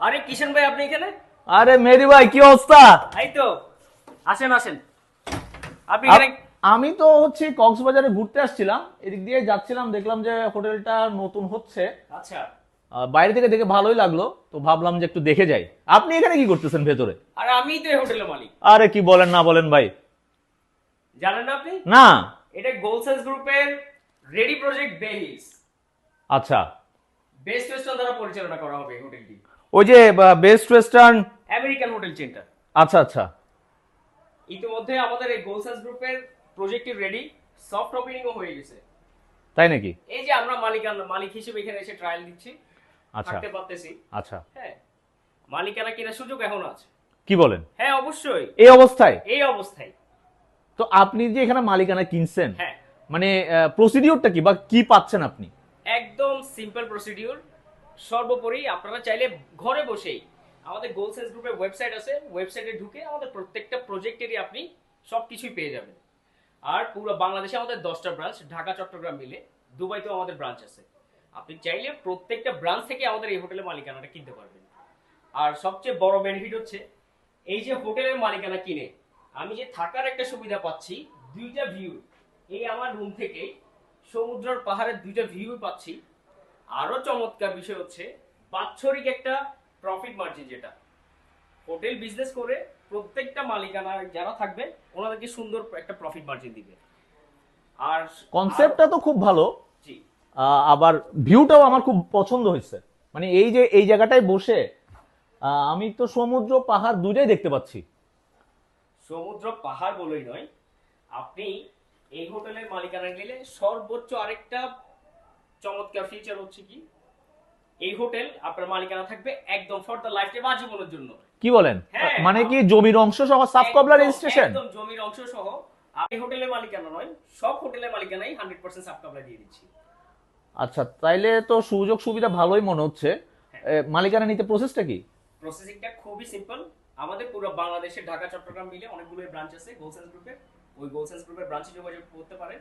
আরে কিষান ভাই আপনি এখানে? আরে মেরি ভাই কি অবস্থা? এই তো আসেন আসেন। আপনি এখানে আমি তো হচ্ছে কক্সবাজারে ঘুরতে আসছিলাম এদিক দিয়ে যাচ্ছিলাম দেখলাম যে হোটেলটা নতুন হচ্ছে। আচ্ছা। বাইরে থেকে দেখে ভালোই লাগল তো ভাবলাম যে একটু দেখে যাই। আপনি এখানে কি করতেছেন ভেতরে? আর আমি তো এই হোটেলের মালিক। আরে কি বলেন না বলেন ভাই। জানেন না আপনি? না। এটা গোলসেস গ্রুপের রেডি প্রজেক্ট বেহিস। আচ্ছা। বেস্ট ওয়েস্টার্ন দ্বারা পরিচালনা করা হবে হোটেলটি। ওই যে বেস্ট ওয়েস্টার্ন আমেরিকান হোটেল চেনটা আচ্ছা আচ্ছা। ইতিমধ্যে আমাদের এই গোলসেন্স গ্রুপের প্রজেক্টটি রেডি সফট ওপেনিংও হয়ে গেছে। তাই নাকি? এই যে আমরা মালিকানা মালিক হিসেবে এখানে এসে ট্রায়াল দিচ্ছি। আচ্ছা। থাকতে পারতেছি। আচ্ছা। হ্যাঁ। মালিকানা কেনার সুযোগ এখন আছে। কি বলেন? হ্যাঁ অবশ্যই। এই অবস্থায়? এই অবস্থায়। তো আপনি যে এখানে মালিকানা কিনছেন হ্যাঁ। মানে প্রসিডিওরটা কি বা কি পাচ্ছেন আপনি? একদম সিম্পল প্রসিডিউর সর্বোপরি আপনারা চাইলে ঘরে বসেই আমাদের গোলসেন্স গ্রুপের ওয়েবসাইট আছে ওয়েবসাইটে ঢুকে আমাদের প্রত্যেকটা প্রজেক্টেরই আপনি সব কিছুই পেয়ে যাবেন। আর পুরো বাংলাদেশে আমাদের দশটা ব্রাঞ্চ ঢাকা, চট্টগ্রাম মিলে, দুবাইতেও আমাদের ব্রাঞ্চ আছে। আপনি চাইলে প্রত্যেকটা ব্রাঞ্চ থেকে আমাদের এই হোটেলের মালিকানাটা কিনতে পারবেন। আর সবচেয়ে বড় বেনিফিট হচ্ছে, এই যে হোটেলের মালিকানা কিনে, আমি যে থাকার একটা সুবিধা পাচ্ছি, দুইটা ভিউ এই আমার রুম থেকে সমুদ্রের পাহাড়ের দুইটা ভিউ পাচ্ছি আরও চমৎকার বিষয় হচ্ছে বাৎসরিক একটা প্রফিট মার্জিন যেটা। হোটেল বিজনেস করে প্রত্যেকটা মালিকানা যারা থাকবে ওনাদেরকে সুন্দর একটা প্রফিট মার্জিন দিবে। আর কনসেপ্টটা তো খুব ভালো। জি। আবার ভিউটাও আমার খুব পছন্দ হয়েছে। মানে এই যে এই জায়গাটায় বসে আমি তো সমুদ্র পাহাড় দুইটাই দেখতে পাচ্ছি। সমুদ্র পাহাড় বলেই নয় আপনি এই হোটেলের মালিকানা নিলে সর্বোচ্চ আরেকটা চমৎকার ফিচার হচ্ছে কি? এই হোটেল আপনার মালিকানা থাকবে একদম ফর দ্য লাইফ টাইম আজীবনের জন্য। কি বলেন? হ্যাঁ, মানে কি জমির অংশ সহ সাব কবলা রেজিস্ট্রেশন একদম জমির অংশ সহ। এই হোটেলের মালিকানা নয় সব হোটেলের মালিকানাই হান্ড্রেড পার্সেন্ট সাব কবলা দিয়ে দিচ্ছি। আচ্ছা তাইলে তো সুযোগ সুবিধা ভালোই মনে হচ্ছে। মালিকানা নিতে প্রসেসটা কি? প্রসেসিংটা খুবই সিম্পল আমাদের পুরো বাংলাদেশে ঢাকা চট্টগ্রাম মিলে অনেকগুলো ব্রাঞ্চ আছে গোলসেন্স গ্রুপের ওই গোলসেন্স গ্রুপের ব্রাঞ্চে যোগাযোগ করতে পারেন।